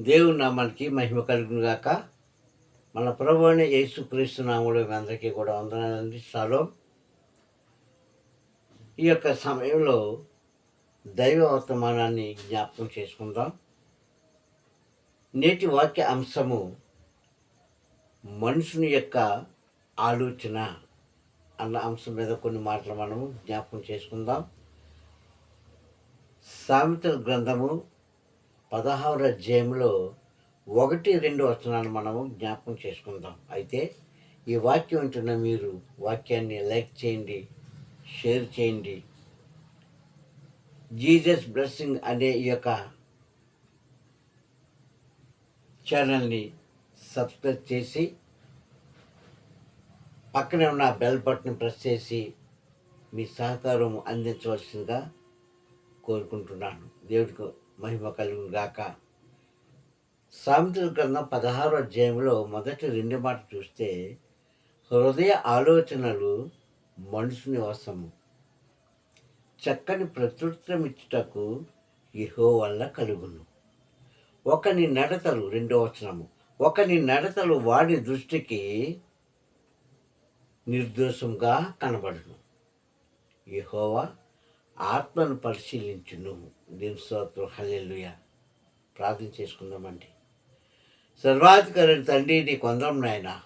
దేవుని నామానికి మహిమ కలుగును గాక. మన ప్రభు అయిన యేసు క్రీస్తు మీ అందరికీ కూడా వందనాలు సలో ఈ యొక్క సమయంలో దైవ వర్తమానాన్ని జ్ఞాపకం చేసుకుందాం. నేటి వాక్య అంశము మనుషుని యొక్క ఆలోచన అన్న అంశం మీద కొన్ని మాటలు మనము జ్ఞాపకం చేసుకుందాం. సామెతల గ్రంథము పదహారు అధ్యాయంలో ఒకటి రెండు వచనాలు మనము జ్ఞాపకం చేసుకుందాం. అయితే ఈ వాక్యం ఉంటున్న మీరు వాక్యాన్ని లైక్ చేయండి షేర్ చేయండి. జీజస్ బ్లెస్సింగ్ అనే ఈ యొక్క ఛానల్ని సబ్స్క్రైబ్ చేసి పక్కనే ఉన్న బెల్ బటన్ ప్రెస్ చేసి మీ సహకారం అందించవలసిందిగా కోరుకుంటున్నాను. దేవుడికి మహిమ కలుగును గాక సామెతల గ్రంథం పదహారు అధ్యాయంలో మొదటి రెండు మాట చూస్తే హృదయ ఆలోచనలు మనుషుని వశము. చక్కని ప్రత్యుత్తరం ఇచ్చుటకు ఇహో వల్ల కలుగును. ఒకని నడతలు రెండో వచనము ఒకని నడతలు వాడి దృష్టికి నిర్దోషంగా కనబడును. ఇహోవా ఆత్మను పరిశీలించును. దీని స్తోత్రం. హల్లెలుయ. ప్రార్థన చేసుకుందామండి. సర్వాధికారి తండ్రి నీ కొందరం నాయన.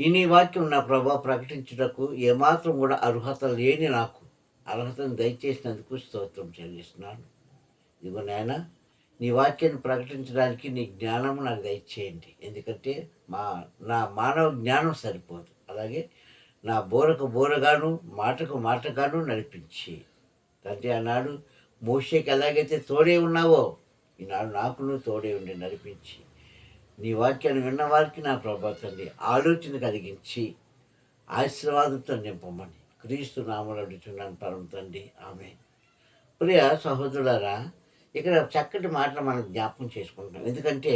ఈ నీ వాక్యం నా ప్రభా ప్రకటించుటకు ఏమాత్రం కూడా అర్హత లేని నాకు. అర్హతను దయచేసినందుకు స్తోత్రం చెల్లిస్తున్నాను. ఇదిగో నాయన నీ వాక్యాన్ని ప్రకటించడానికి నీ జ్ఞానం నాకు దయచేయండి. ఎందుకంటే మా నా మానవ జ్ఞానం సరిపోదు. అలాగే నా బోరకు బోరగాను మాటకు మాటగాను నడిపించి. తండ్రి ఆనాడు మోషేకి ఎలాగైతే తోడే ఉన్నావో ఈనాడు నాకును తోడే ఉండి నడిపించి. నీ వాక్యాన్ని విన్న వారికి నా ప్రభా తండ్రి ఆలోచన కలిగించి ఆశీర్వాదంతో నింపమని క్రీస్తు నామలు అడుగుతున్నాను పరమ తండ్రి. ఆమె ప్రియ సహోదరులారా ఇక్కడ చక్కటి మాటలు మనం జ్ఞాపకం చేసుకుంటాం ఎందుకంటే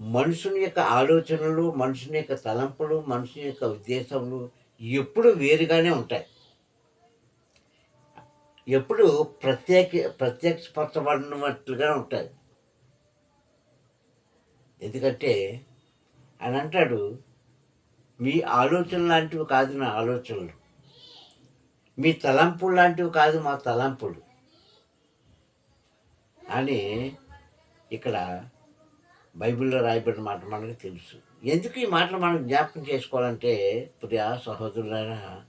మనుషుని యొక్క ఆలోచనలు మనుషుని యొక్క తలంపులు మనుషుని యొక్క ఉద్దేశములు ఎప్పుడు వేరుగానే ఉంటాయి. ఎప్పుడు ప్రత్యేక ప్రత్యక్షపరచబడినట్లుగా ఉంటాయి. ఎందుకంటే ఆయన అంటాడు మీ ఆలోచన లాంటివి కాదు నా ఆలోచనలు. మీ తలంపులు లాంటివి కాదు మా తలంపులు. అని ఇక్కడ బైబిల్లో రాయబడిన మాట మనకు తెలుసు. ఎందుకు ఈ మాటలు మనం జ్ఞాపకం చేసుకోవాలంటే ప్రియా సహోదరులారా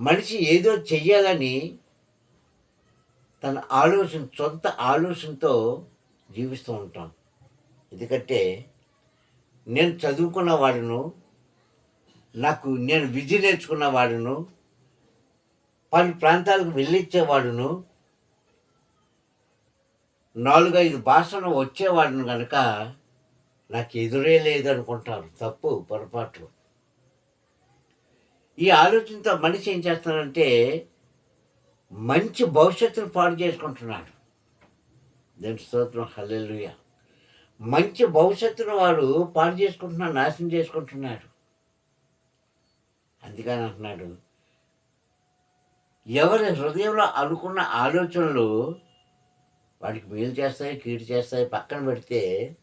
మనిషి ఏదో చెయ్యాలని తన ఆలోచన సొంత ఆలోచనతో జీవిస్తూ ఉంటాం. ఎందుకంటే నేను చదువుకున్న వాడును నాకు నేను విద్య నేర్చుకున్న వాడును పలు ప్రాంతాలకు వెళ్ళిచ్చేవాడును నాలుగైదు భాషలు వచ్చేవాడిని కనుక నాకు ఎదురే లేదనుకుంటారు తప్పు పొరపాటు. ఈ ఆలోచనతో మనిషి ఏం చేస్తున్నాడంటే మంచి భవిష్యత్తును పాడు చేసుకుంటున్నాడు. దాని స్తోత్రం హల్లెలుయ. మంచి భవిష్యత్తును వాడు పాడు చేసుకుంటున్నాడు నాశనం చేసుకుంటున్నాడు. అందుకని అంటున్నాడు ఎవరి హృదయంలో అనుకున్న ఆలోచనలు వాడికి మేలు చేస్తాయి కీడు చేస్తాయి పక్కన పెడితే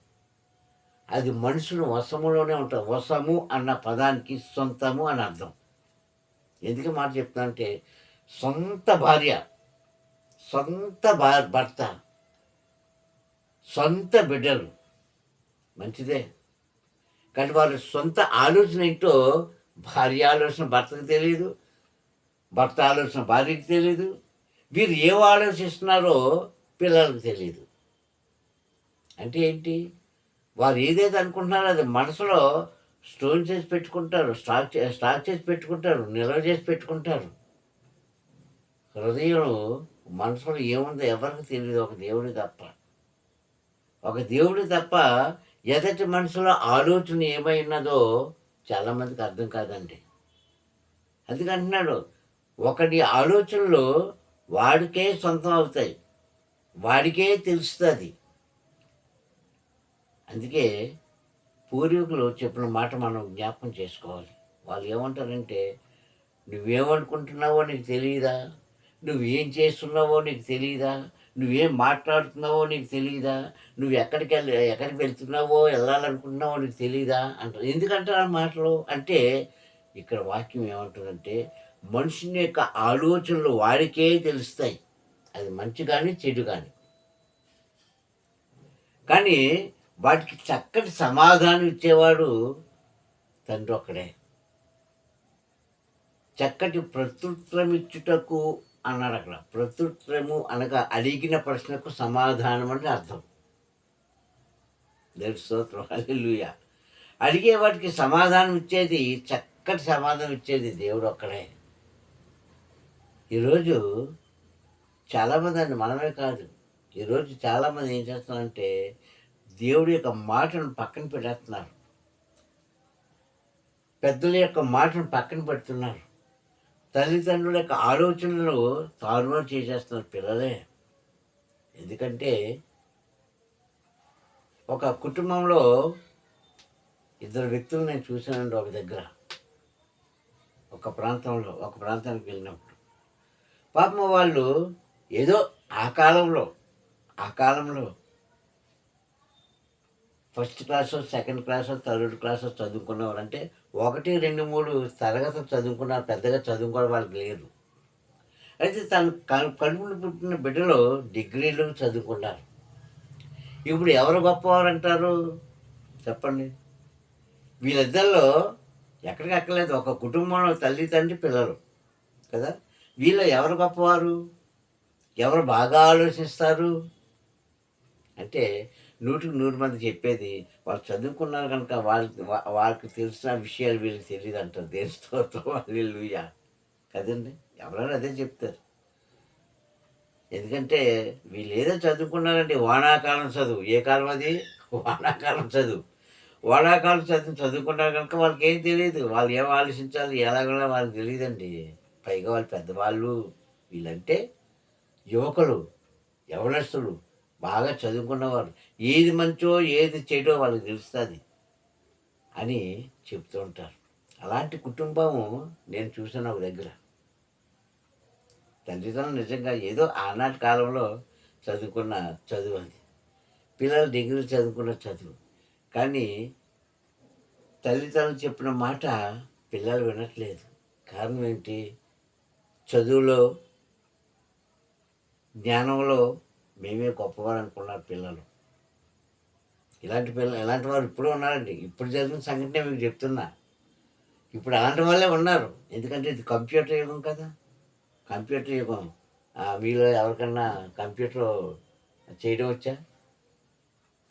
అది మనుషులు వసములోనే ఉంటుంది వసము అన్న పదానికి సొంతము అని అర్థం. ఎందుకు మాట చెప్తానంటే సొంత భార్య సొంత భా భర్త సొంత బిడ్డలు మంచిదే. కానీ వాళ్ళ సొంత ఆలోచన ఏంటో భార్య ఆలోచన భర్తకు తెలియదు భర్త ఆలోచన భార్యకి తెలియదు. వీరు ఏం ఆలోచిస్తున్నారో పిల్లలకు తెలియదు అంటే ఏంటి? వారు ఏదైతే అనుకుంటున్నారో అది మనసులో స్టోన్ చేసి పెట్టుకుంటారు స్టాక్ చే- స్టాక్ చేసి పెట్టుకుంటారు నిల్వ చేసి పెట్టుకుంటారు. హృదయం మనసులో ఏముందో ఎవరికి తెలియదు ఒక దేవుడి తప్ప. ఒక దేవుడి తప్ప ఎదటి మనసులో ఆలోచన ఏమైనదో చాలామందికి అర్థం కాదండి. అందుకంటున్నాడు ఒకటి ఆలోచనలు వాడికే సొంతం అవుతాయి. వాడికే తెలుస్తుంది. అందుకే పూర్వీకులు చెప్పిన మాట మనం జ్ఞాపకం చేసుకోవాలి. వాళ్ళు ఏమంటారంటే నువ్వేమనుకుంటున్నావో నీకు తెలియదా నువ్వేం చేస్తున్నావో నీకు తెలియదా నువ్వేం మాట్లాడుతున్నావో నీకు తెలియదా నువ్వు ఎక్కడికి వెళ్ళి ఎక్కడికి వెళ్తున్నావో వెళ్ళాలనుకుంటున్నావో నీకు తెలియదా అంటారు. ఎందుకంటారు ఆ మాటలు? అంటే ఇక్కడ వాక్యం ఏమంటుందంటే మనుషుని యొక్క ఆలోచనలు వాడికే తెలుస్తాయి. అది మంచి కానీ చెడు కానీ కానీ వాటికి చక్కటి సమాధానం ఇచ్చేవాడు తండ్రి ఒక్కడే. చక్కటి ప్రత్యుత్తరమిచ్చుటకు అన్నాడు అక్కడ. ప్రత్యుత్తరము అనగా అడిగిన ప్రశ్నకు సమాధానం అని అర్థం. దేవుడి స్తోత్రం. అడిగే వాటికి సమాధానం ఇచ్చేది చక్కటి సమాధానం ఇచ్చేది దేవుడు ఒక్కడే. ఈరోజు చాలామంది అండి మనమే కాదు. ఈరోజు చాలామంది ఏం చేస్తున్నారంటే దేవుడి యొక్క మాటను పక్కన పెట్టేస్తున్నారు. పెద్దల యొక్క మాటను పక్కన పెడుతున్నారు. తల్లిదండ్రుల యొక్క ఆలోచనలు తారుమారు చేసేస్తున్నారు పిల్లలే. ఎందుకంటే ఒక కుటుంబంలో ఇద్దరు వ్యక్తులు నేను చూశానండి ఒక దగ్గర. ఒక ప్రాంతంలో ఒక ప్రాంతానికి వెళ్ళినప్పుడు. పాపం వాళ్ళు ఏదో ఆ కాలంలో ఆ కాలంలో first class second class third class చదువుకున్నవారు అంటే ఒకటి రెండు మూడు తరగతి చదువుకున్నారు పెద్దగా చదువుకోవడం వాళ్ళకి లేదు. అయితే తను కను పుట్టిన బిడ్డలు డిగ్రీలు చదువుకున్నారు. ఇప్పుడు ఎవరు గొప్పవారు అంటారు చెప్పండి. వీళ్ళిద్దరిలో ఎక్కడికి ఎక్కలేదు ఒక కుటుంబంలో తల్లి తండ్రి పిల్లలు కదా? వీళ్ళు ఎవరు గొప్పవారు? ఎవరు బాగా ఆలోచిస్తారు? అంటే నూటికి నూరు మంది చెప్పేది వాళ్ళు చదువుకున్నారు కనుక వాళ్ళకి వాళ్ళకి తెలిసిన విషయాలు వీళ్ళకి తెలియదు అంటారు. దేని స్తోత్రం వాళ్ళు కదండి? ఎవరైనా అదే చెప్తారు. ఎందుకంటే వీళ్ళు ఏదో చదువుకున్నారంటే వానాకాలం చదువు. ఏ కాలం అది? వానాకాలం చదువు. వానాకాలం చదువు చదువుకున్నారు కనుక వాళ్ళకి ఏం తెలియదు. వాళ్ళు ఏం ఆలోచించాలి ఎలాగో వాళ్ళకి తెలియదండి. పైగా వాళ్ళు పెద్దవాళ్ళు. వీళ్ళంటే యువకులు యవనస్తులు బాగా చదువుకున్నవారు. ఏది మంచో ఏది చెడో వాళ్ళకి తెలుస్తుంది అని చెప్తూ ఉంటారు. అలాంటి కుటుంబం నేను చూసాను ఒక దగ్గర. తల్లిదండ్రులు నిజంగా ఏదో ఆనాటి కాలంలో చదువుకున్న చదువు అది. పిల్లలు డిగ్రీ చదువుకున్న చదువు. కానీ తల్లిదండ్రులు చెప్పిన మాట పిల్లలు వినట్లేదు. కారణం ఏంటి? చదువులో జ్ఞానంలో మేమే గొప్పవారు అనుకున్నారు పిల్లలు. ఇలాంటి పిల్లలు ఇలాంటి వారు ఇప్పుడు ఉన్నారండి. ఇప్పుడు జరిగిన సంఘటన మీకు చెప్తున్నా. ఇప్పుడు అలాంటి వాళ్ళే ఉన్నారు. ఎందుకంటే ఇది కంప్యూటర్ యుగం కదా. కంప్యూటర్ యుగం. మీలో ఎవరికన్నా కంప్యూటర్ చేయడం వచ్చా?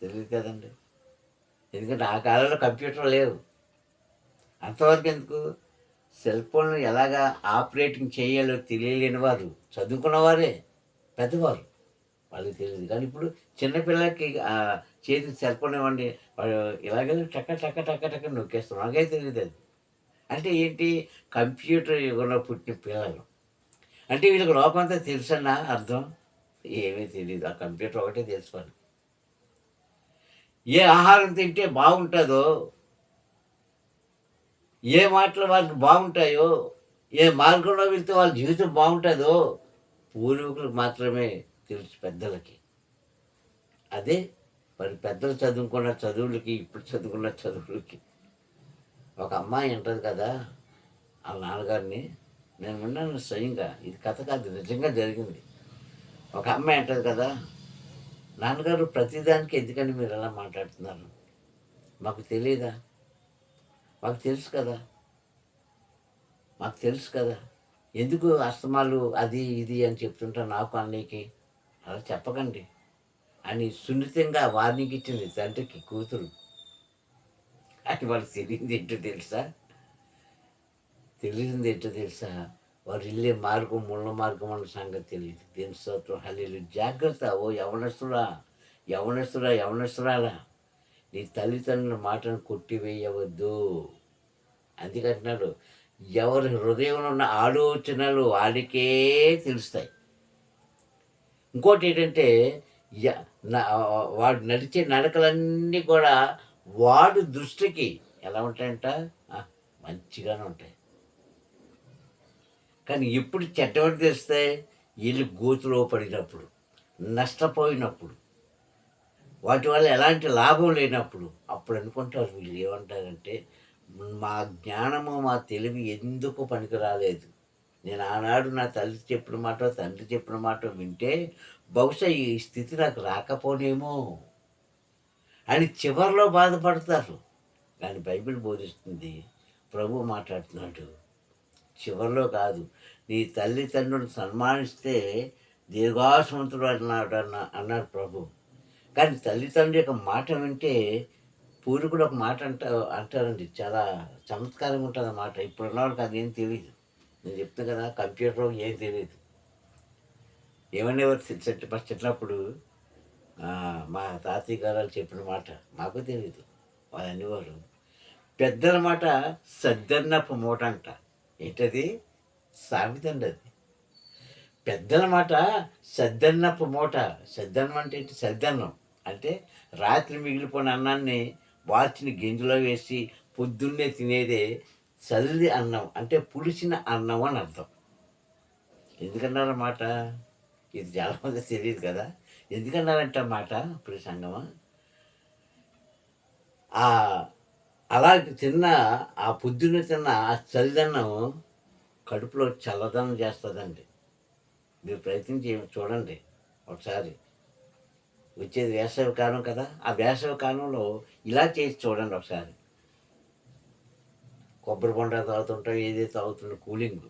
తెలియదు కదండి. ఎందుకంటే ఆ కాలంలో కంప్యూటర్ లేవు. అంతవరకు ఎందుకు? సెల్ ఫోన్లు ఎలాగా ఆపరేటింగ్ చేయాలో తెలియలేని వారు. చదువుకున్నవారే. పెద్దవారు వాళ్ళకి తెలియదు. కానీ ఇప్పుడు చిన్నపిల్లలకి చేతి సెల్ ఇవ్వండి వాడు ఇలాగే టక్క టక్క టక్క టక్క నొక్కేస్తాం నాకే తెలియదు అది. అంటే ఏంటి? కంప్యూటర్ యుగంలో పుట్టిన పిల్లలు. అంటే వీళ్ళకి లోకం అంతా తెలుసన్నా అర్థం? ఏమీ తెలియదు ఆ కంప్యూటర్ ఒకటే తెలుసుకోవాలి. ఏ ఆహారం తింటే బాగుంటుందో ఏ మాటలు వాళ్ళకి బాగుంటాయో ఏ మార్గంలో వెళ్తే వాళ్ళ జీవితం బాగుంటుందో పూర్వీకులకు మాత్రమే తెలుసు పెద్దలకి. అదే మరి పెద్దలు చదువుకున్న చదువులకి ఇప్పుడు చదువుకున్న చదువులకి. ఒక అమ్మాయి అంటుంది కదా వాళ్ళ నాన్నగారిని నేను విన్నాను స్వయంగా ఇది కథ కాదు నిజంగా జరిగింది. ఒక అమ్మాయి అంటుంది కదా నాన్నగారు ప్రతిదానికి ఎందుకని మీరు ఎలా మాట్లాడుతున్నారు? మాకు తెలియదా మాకు తెలుసు కదా? మాకు తెలుసు కదా? ఎందుకు అస్తమాలు అది ఇది అని చెప్తుంటా నాకు అన్నయ్యకి? అలా చెప్పకండి. అని సున్నితంగా వార్నింగ్ ఇచ్చింది తండ్రికి కూతురు. అని వాళ్ళకి తెలియంది ఏంటో తెలుసా? తెలిసింది ఏంటో తెలుసా? వారు వెళ్ళే మార్గం ముళ్ళ మార్గం అన్న సంగతి తెలియదు. దేని స్తోత్రం హల్లీలు జాగ్రత్త ఓ యవనస్తుడా యవనస్తుడా యవనస్తురాలా. నీ తల్లిదండ్రుల మాటను కొట్టివేయవద్దు. అందుకంటున్నాడు ఎవరి హృదయంలో ఉన్న ఆలోచనలు వాడికే తెలుస్తాయి. ఇంకోటి ఏంటంటే వాడు నడిచే నడకలన్నీ కూడా వాడు దృష్టికి ఎలా ఉంటాయంట? మంచిగానే ఉంటాయి. కానీ ఎప్పుడు చెడ్డవాడు తెస్తాయి వీళ్ళు గోతులో పడినప్పుడు నష్టపోయినప్పుడు వాటి వల్ల ఎలాంటి లాభం లేనప్పుడు అప్పుడు అనుకుంటారు వీళ్ళు ఏమంటారంటే మా జ్ఞానము మా తెలివి ఎందుకు పనికి రాలేదు నేను ఆనాడు నా తల్లి చెప్పిన మాట తండ్రి చెప్పిన మాట వింటే బహుశా ఈ స్థితి నాకు రాకపోనేమో అని చివరిలో బాధపడతారు. కానీ బైబిల్ బోధిస్తుంది ప్రభు మాట్లాడుతున్నాడు చివరిలో కాదు నీ తల్లిదండ్రులను సన్మానిస్తే దీర్ఘాసవంతుడు అన్నాడు అన్న అన్నారు ప్రభు. కానీ తల్లిదండ్రుల యొక్క మాట వింటే పూర్వీకుడు ఒక మాట అంట అంటారండి. చాలా చమత్కారంగా ఉంటుంది అన్నమాట ఇప్పుడు ఉన్నవాడికి అదేం తెలియదు నేను చెప్తాను కదా కంప్యూటర్ ఏం తెలియదు ఏమనేవారు చెట్టు ఫస్ట్ చిన్నప్పుడు మా తాతయ్య గారు వాళ్ళు చెప్పిన మాట మాకు తెలియదు వాళ్ళు అనేవారు. పెద్దల మాట సద్దన్నపు మూట అంట. ఏంటది? సామెతండి అది. పెద్దల మాట సద్దన్నపు మూట. సద్దన్నం అంటే ఏంటి? సద్దన్నం. అంటే రాత్రి మిగిలిపోయిన అన్నాన్ని వాటిని గింజలో వేసి పొద్దున్నే తినేదే చల్లి అన్నం అంటే పులిసిన అన్నం అని అర్థం. ఎందుకన్నారన్నమాట ఇది చాలామంది తెలియదు కదా. ఎందుకన్నారంట మాట ఇప్పుడు సంగమా? ఆ అలా తిన్న ఆ పొద్దున్న తిన్న ఆ చలిదన్నం కడుపులో చల్లదనం చేస్తుందండి. మీరు ప్రయత్నించి చూడండి ఒకసారి. వచ్చేది వేసవి కాలం కదా. ఆ వేసవి కాలంలో ఇలా చేసి చూడండి ఒకసారి. కొబ్బరి బొండ తాగుతుంటాం ఏదైతే తాగుతుందో కూలింగ్.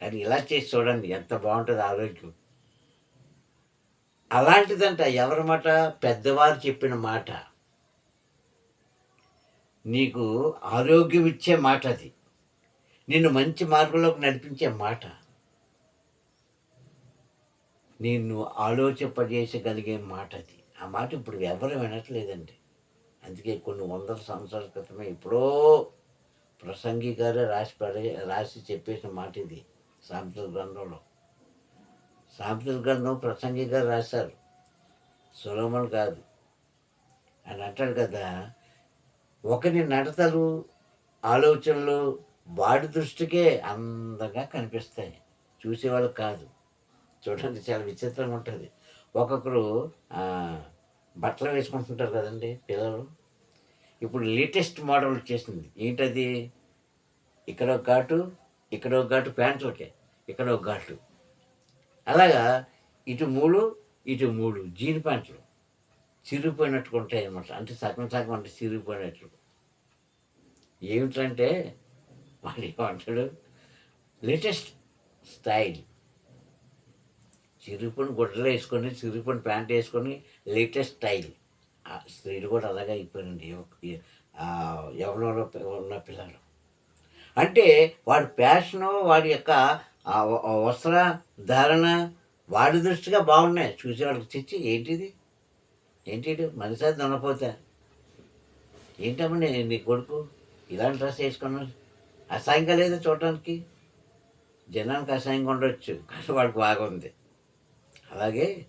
కానీ ఇలా చేసి చూడండి ఎంత బాగుంటుంది ఆరోగ్యం. అలాంటిదంట ఎవరి మాట? పెద్దవారు చెప్పిన మాట. నీకు ఆరోగ్యం ఇచ్చే మాట అది. నిన్ను మంచి మార్గంలోకి నడిపించే మాట. నిన్ను ఆలోచింపజేసగలిగే మాట అది. ఆ మాట ఇప్పుడు ఎవరు వినట్లేదండి. అందుకే కొన్ని వందల సంవత్సరాల క్రితమే ఎప్పుడో ప్రసంగి గారే రాసి పడే రాసి చెప్పేసిన మాట ఇది సాంస్కృతిక గ్రంథంలో. సాంస్కృతిక గ్రంథం ప్రసంగి గారు రాశారు. సులభం కాదు. అని అంటాడు కదా ఒకరి నడతలు ఆలోచనలు వాడి దృష్టికే అందంగా కనిపిస్తాయి. చూసేవాళ్ళు కాదు. చూడండి చాలా విచిత్రంగా ఉంటుంది. ఒక్కొక్కరు బట్టలు వేసుకుంటుంటారు కదండి పిల్లలు. ఇప్పుడు లేటెస్ట్ మోడల్ వచ్చేసింది. ఏంటది? ఇక్కడ ఒక ఘాటు ఇక్కడ ఒక ఘాటు ప్యాంట్లకే ఇక్కడ ఒక ఘాటు. అలాగా ఇటు మూడు ఇటు మూడు జీన్ ప్యాంట్లు. చిరిగిపోయినట్టుగా ఉంటాయి అన్నమాట అంటే సగం సగం అంటే చిరిగిపోయినట్లు. ఏమిటంటే వాడు ఏమంటాడు? Latest style. చిరిగిపోయిన గుడ్డలు వేసుకొని చిరిగిపోయిన ప్యాంట్ వేసుకొని లేటెస్ట్ స్టైల్. స్త్రీలు కూడా అలాగే అయిపోయినండి ఎవరిలో ఉన్న పిల్లలు. అంటే వాడి ప్యాషను వాడి యొక్క వస్త్ర ధారణ వాడి దృష్టిగా బాగున్నాయి. చూసేవాళ్ళకి తెచ్చి ఏంటిది? ఏంటి మనిషి దొనపోతా ఏంటమ్మా నీ నీ కొడుకు? ఇలాంటి డ్రెస్ వేసుకున్నాను అసహ్యంగా లేదు చూడటానికి? జనానికి అసహ్యంగా ఉండొచ్చు. కానీ వాడికి బాగుంది. అలాగే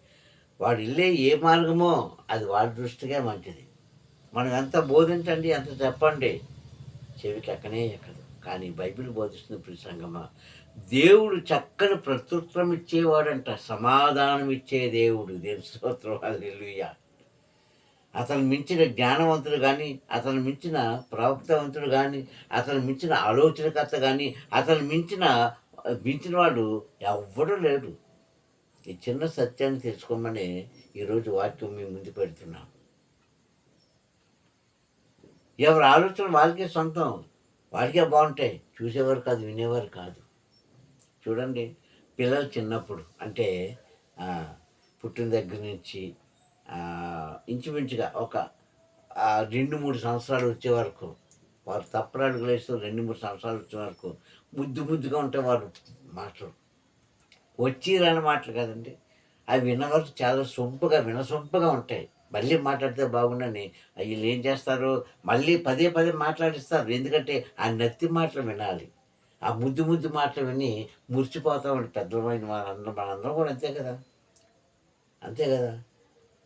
వాడు వెళ్ళే ఏ మార్గమో అది వాడి దృష్టిగా మంచిది. మనం ఎంత బోధించండి ఎంత చెప్పండి. చెవికి ఎక్కనే ఎక్కదు. కానీ బైబిల్ బోధిస్తుంది ప్రసంగమా సంగమ దేవుడు చక్కని ప్రత్యుత్తరం ఇచ్చేవాడంట సమాధానం ఇచ్చే దేవుడు. దేవుని స్తోత్రం హల్లెలూయా. అతను మించిన జ్ఞానవంతుడు కానీ అతను మించిన ప్రవక్తవంతుడు కానీ అతను మించిన ఆలోచనకర్త కానీ అతను మించిన మించిన వాడు ఎవ్వడూ లేడు. ఈ చిన్న సత్యాన్ని తెలుసుకోమని ఈరోజు వాక్యం మీ ముందు పెడుతున్నాం. ఎవరి ఆలోచన వాళ్ళకే సొంతం వాళ్ళకే బాగుంటాయి. చూసేవారు కాదు వినేవారు కాదు. చూడండి పిల్లలు చిన్నప్పుడు అంటే పుట్టిన దగ్గర నుంచి ఇంచుమించుగా ఒక రెండు మూడు సంవత్సరాలు వచ్చే వరకు వారు తప్పరాడుగులు వేస్తూ రెండు మూడు సంవత్సరాలు వచ్చే వరకు ముద్దు ముద్దుగా ఉంటే వారు మాట్లాడు వచ్చిరని మాటలు కదండి. అవి వినవరకు చాలా సొంపుగా వినసొంపుగా ఉంటాయి. మళ్ళీ మాట్లాడితే బాగుండని వీళ్ళు ఏం చేస్తారు? మళ్ళీ పదే పదే మాట్లాడిస్తారు. ఎందుకంటే ఆ నత్తి మాటలు వినాలి. ఆ ముద్దు ముద్దు మాటలు విని మురిచిపోతామండి పెద్దలమైన మనందరం మనందరం కూడా అంతే కదా? అంతే కదా?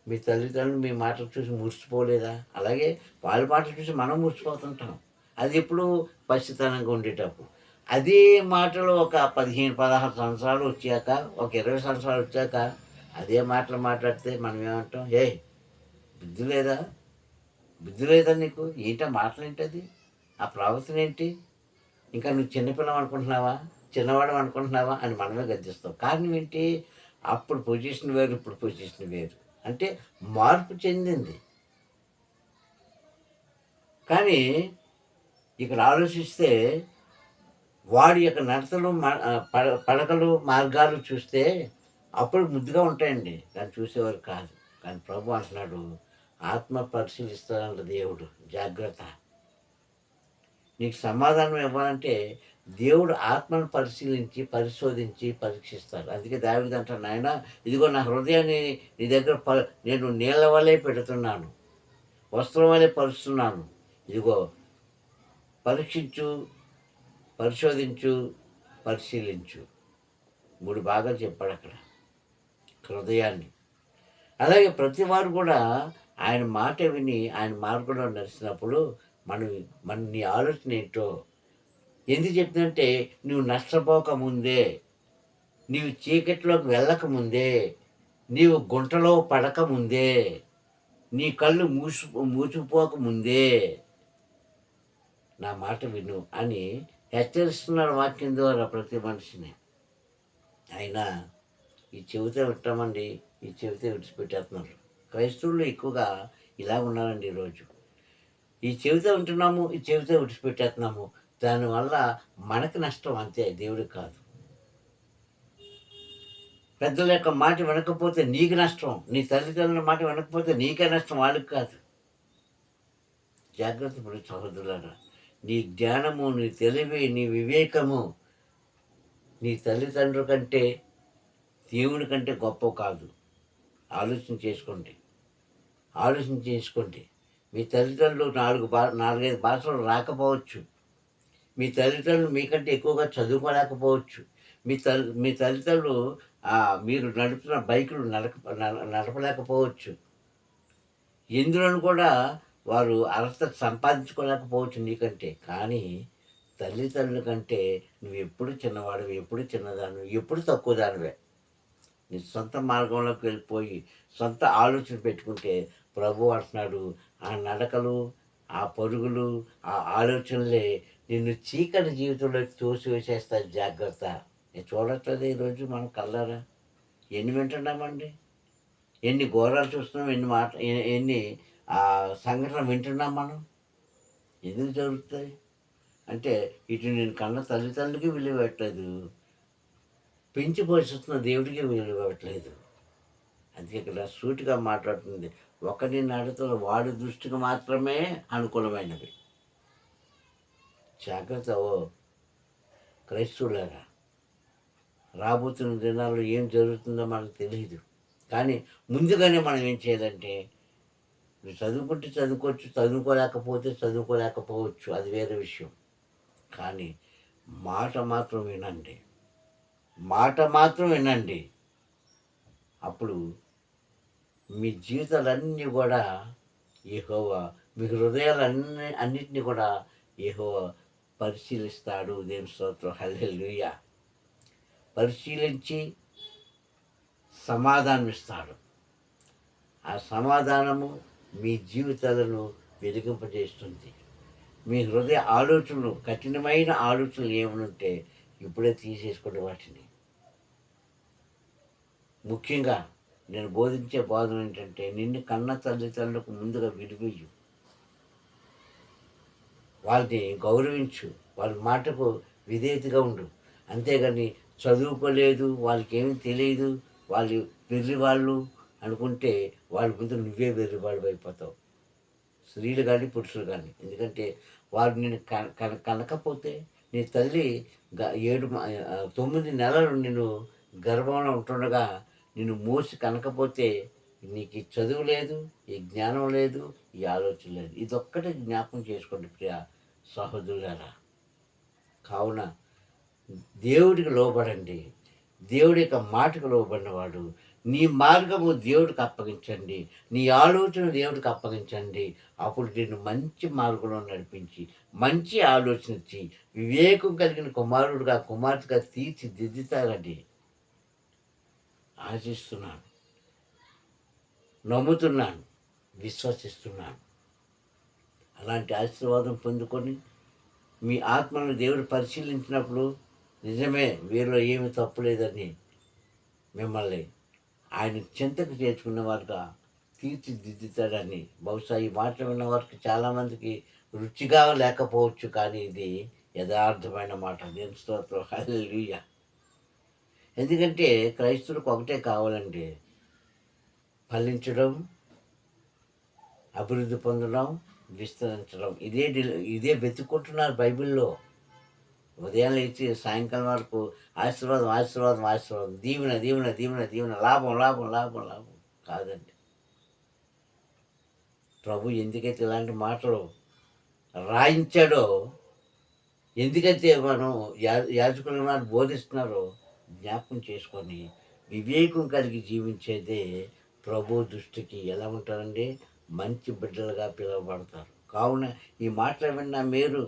మీ తల్లిదండ్రులు మీ మాటలు చూసి మురిచిపోలేదా అలాగే వాళ్ళ మాటలు చూసి మనం మురిచిపోతుంటాం అది ఎప్పుడు పసితనంగా ఉండేటప్పుడు. అదే మాటలు ఒక పదిహేను పదహారు సంవత్సరాలు వచ్చాక ఒక ఇరవై సంవత్సరాలు వచ్చాక అదే మాటలు మాట్లాడితే మనం ఏమంటాం? ఏ బుద్ధి లేదా? బుద్ధి లేదా నీకు? ఏంటో మాటలు ఏంటది? ఆ ప్రవర్తన ఏంటి? ఇంకా నువ్వు చిన్నపిల్లం అనుకుంటున్నావా? చిన్నవాడు అనుకుంటున్నావా? అని మనమే గద్దిస్తాం. కారణం ఏంటి? అప్పుడు పొజిషన్ వేరు ఇప్పుడు పొజిషన్ వేరు. అంటే మార్పు చెందింది. కానీ ఇక్కడ ఆలోచిస్తే వాడి యొక్క నడతలు మ- పడ పడకలు మార్గాలు చూస్తే అప్పుడు ముద్దుగా ఉంటాయండి. కానీ చూసేవారు కాదు. కానీ ప్రభు అంటున్నాడు ఆత్మ పరిశీలిస్తాడు దేవుడు. జాగ్రత్త. నీకు సమాధానం ఇవ్వాలంటే దేవుడు ఆత్మను పరిశీలించి పరిశోధించి పరీక్షిస్తాడు అందుకే దావిది అంటాడు నాయన ఇదిగో నా హృదయాన్ని నీ దగ్గర ప నేను నీళ్ళ వల్లే పెడుతున్నాను. వస్త్రం వల్లే పరుస్తున్నాను. ఇదిగో పరీక్షించు పరిశోధించు పరిశీలించు. మూడు భాగాలు చెప్పాడు అక్కడ హృదయాన్ని. అలాగే ప్రతి వారు కూడా ఆయన మాట విని ఆయన మార్గంలో నడిచినప్పుడు మనం మన నీ ఆలోచన ఏంటో? ఎందుకు చెప్తుందంటే నువ్వు నష్టపోక ముందే నీవు చీకటిలోకి వెళ్ళక ముందే నీవు గుంటలో పడక ముందే నీ కళ్ళు మూసు మూసుకుపోక ముందే నా మాట విను అని హెచ్చరిస్తున్నాడు వాక్యం ద్వారా ప్రతి మనిషిని. అయినా ఈ చెవితే వింటామండి ఈ చెవితే విడిచిపెట్టేస్తున్నారు. క్రైస్తవులు ఎక్కువగా ఇలా ఉన్నారండి ఈరోజు. ఈ చెవితే ఉంటున్నాము ఈ చెవితే విడిచిపెట్టేస్తున్నాము. దానివల్ల మనకి నష్టం అంతే దేవుడికి కాదు. పెద్దల యొక్క మాట వినకపోతే నీకు నష్టం నీ తల్లిదండ్రుల మాట వినకపోతే నీకే నష్టం వాళ్ళకి కాదు. జాగ్రత్త పడి సహోదరులారా. నీ జ్ఞానము నీ తెలివి నీ వివేకము నీ తల్లిదండ్రుల కంటే దేవుని కంటే గొప్ప కాదు. ఆలోచన చేసుకోండి. ఆలోచన చేసుకోండి. మీ తల్లిదండ్రులు నాలుగు భా నాలుగైదు భాషలు రాకపోవచ్చు. మీ తల్లిదండ్రులు మీకంటే ఎక్కువగా చదువుకోలేకపోవచ్చు. మీ తల్లి మీ తల్లిదండ్రులు మీరు నడుపుతున్న బైకులు నడక నడపలేకపోవచ్చు. ఎందులోను కూడా వారు అర్హత సంపాదించుకోలేకపోవచ్చు నీకంటే కానీ తల్లిదండ్రుల కంటే నువ్వు ఎప్పుడు చిన్నవాడివి ఎప్పుడు చిన్నదానివి ఎప్పుడు తక్కువ దానివే నీ సొంత మార్గంలోకి వెళ్ళిపోయి సొంత ఆలోచన పెట్టుకుంటే ప్రభు అంటున్నాడు ఆ నడకలు ఆ పరుగులు ఆ ఆలోచనలే నిన్ను చీకటి జీవితంలోకి తోసివేసేస్తా జాగ్రత్త. నేను చూడట్లేదు ఈరోజు మనం కల్లారా ఎన్ని వింటున్నామండి? ఎన్ని ఘోరాలు చూస్తున్నాం ఎన్ని మాట ఎన్ని ఆ సంఘటన వింటున్నాం మనం? ఎందుకు జరుగుతాయి? అంటే ఇటు నేను కన్న తల్లిదండ్రులకి విలువ పెట్టలేదు పెంచి పోషిస్తున్న దేవుడికి విలువ పెట్టలేదు అందుకే ఇక్కడ సూటిగా మాట్లాడుతుంది. ఒకరి నడతలు వాడి దృష్టికి మాత్రమే అనుకూలమైనవి. జాగ్రత్త ఓ క్రైస్తవులారా. రాబోతున్న దినాల్లో ఏం జరుగుతుందో మనకు తెలియదు కానీ ముందుగానే మనం ఏం చేయాలంటే నువ్వు చదువుకుంటే చదువుకోవచ్చు చదువుకోలేకపోతే చదువుకోలేకపోవచ్చు. అది వేరే విషయం. కానీ మాట మాత్రం వినండి. మాట మాత్రం వినండి. అప్పుడు మీ జీవితాలన్నీ కూడా ఏహోవా మీ హృదయాలన్నీ అన్నిటినీ కూడా ఏహోవా పరిశీలిస్తాడు. దేని స్తోత్రం. హల్లెలుయ. పరిశీలించి సమాధానం ఇస్తాడు ఆ సమాధానము మీ జీవితాలను వెలిగింపజేస్తుంది. మీ హృదయ ఆలోచనలు కఠినమైన ఆలోచనలు ఏమనుంటే ఇప్పుడే తీసేసుకోండి వాటిని. ముఖ్యంగా నేను బోధించే బోధన ఏంటంటే నిన్ను కన్న తల్లిదండ్రులకు ముందుగా విలువయ్యు వాళ్ళని గౌరవించు. వాళ్ళ మాటకు విధేయతగా ఉండు. అంతేగాని చదువుకోలేదు వాళ్ళకేమీ తెలియదు వాళ్ళు పెళ్ళి వాళ్ళు అనుకుంటే వాళ్ళ ముందు నువ్వే వేరు వాళ్ళు అయిపోతావు. స్త్రీలు కానీ పురుషులు కానీ. ఎందుకంటే వారు నేను కన- కన- కనకపోతే నీ తల్లి గ- ఏడు తొమ్మిది నెలలు నేను గర్భంలో ఉంటుండగా నిన్ను మూసి కనకపోతే నీకు ఈ చదువు లేదు ఈ జ్ఞానం లేదు ఈ ఆలోచన లేదు. ఇదొక్కటే జ్ఞాపకం చేసుకోండి ప్రియ సహోదరులారా. కావున దేవుడికి లోబడండి. దేవుడి యొక్క మాటకు లోబడినవాడు నీ మార్గము దేవుడికి అప్పగించండి. నీ ఆలోచన దేవుడికి అప్పగించండి. అప్పుడు నేను మంచి మార్గంలో నడిపించి మంచి ఆలోచన ఇచ్చి వివేకం కలిగిన కుమారుడుగా కుమార్తెగా తీర్చిదిద్దుతారండి ఆశిస్తున్నాను. నమ్ముతున్నాను. విశ్వసిస్తున్నాను. అలాంటి ఆశీర్వాదం పొందుకొని మీ ఆత్మను దేవుడు పరిశీలించినప్పుడు నిజమే వీరిలో ఏమి తప్పు లేదని మిమ్మల్ని ఆయన చింతకు చేర్చుకున్న వారుగా తీర్చిదిద్దుతాడని. బహుశా ఈ మాటలు విన్న వారికి చాలామందికి రుచిగా లేకపోవచ్చు కానీ ఇది యథార్థమైన మాట. నేను స్తోత్రం. హల్లుయ ఎందుకంటే క్రైస్తవులకు ఒకటే కావాలండి. ఫలించడం అభివృద్ధి పొందడం విస్తరించడం. ఇదే ఇదే వెతుక్కుంటున్నారు బైబిల్లో. ఉదయం లేచి సాయంకాలం వరకు ఆశీర్వాదం ఆశీర్వాదం ఆశీర్వాదం. దీవెన దీవెన దీవెన దీవెన. లాభం లాభం లాభం లాభం. కాదండి. ప్రభు ఎందుకైతే ఇలాంటి మాటలు రాయించాడో ఎందుకైతే మనం యా యాజకులు బోధిస్తున్నారో జ్ఞాపకం చేసుకొని వివేకం కలిగి జీవించేదే ప్రభు దృష్టికి ఎలా ఉంటారండి? మంచి బిడ్డలుగా పిలువబడతారు. కావున ఈ మాటలు విన్న మీరు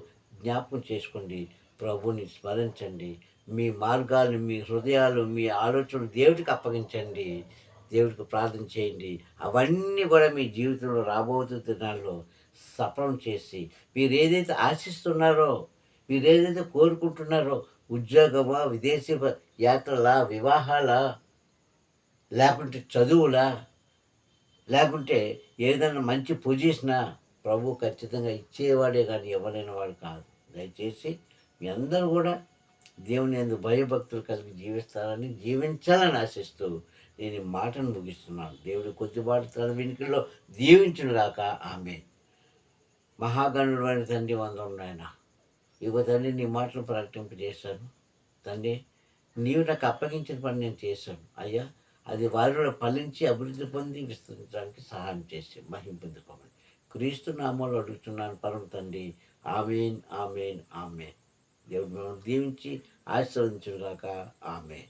జ్ఞాపకం చేసుకోండి. ప్రభుని స్మరించండి. మీ మార్గాలు మీ హృదయాలు మీ ఆలోచనలు దేవుడికి అప్పగించండి. దేవుడికి ప్రార్థన చేయండి. అవన్నీ కూడా మీ జీవితంలో రాబోతున్న దినాల్లో సఫలం చేసి మీరు ఏదైతే ఆశిస్తున్నారో మీరు ఏదైతే కోరుకుంటున్నారో ఉద్యోగమా విదేశీ యాత్రలా వివాహాలా లేకుంటే చదువులా లేకుంటే ఏదైనా మంచి పొజిషనా ప్రభు ఖచ్చితంగా ఇచ్చేవాడే కానీ ఇవ్వలేని వాడు కాదు. దయచేసి మీ అందరూ కూడా దేవుని ఎందు భయభక్తులు కలిగి జీవిస్తారని జీవించాలని ఆశిస్తూ నేను ఈ మాటను ముగిస్తున్నాను. దేవుడు కొద్దిపాటు తన వెనుకల్లో దీవించును గాక. ఆమె మహాగణుడు అని తండ్రి వందం నాయన. ఇగో తండ్రి నీ మాటలు ప్రకటింపజేశాను తండ్రి నీవు నాకు అప్పగించిన పని నేను చేశాను. అయ్యా అది వారిలో ఫలించి అభివృద్ధి పొంది విస్తరించడానికి సహాయం చేసి మహింపొందుకోమని క్రీస్తు నామాలు అడుగుతున్నాను పరమ తండ్రి. Amen amen amen. దేవుడు మిమ్మల్ని దీవించి ఆశీర్వదించుగాక ఆమె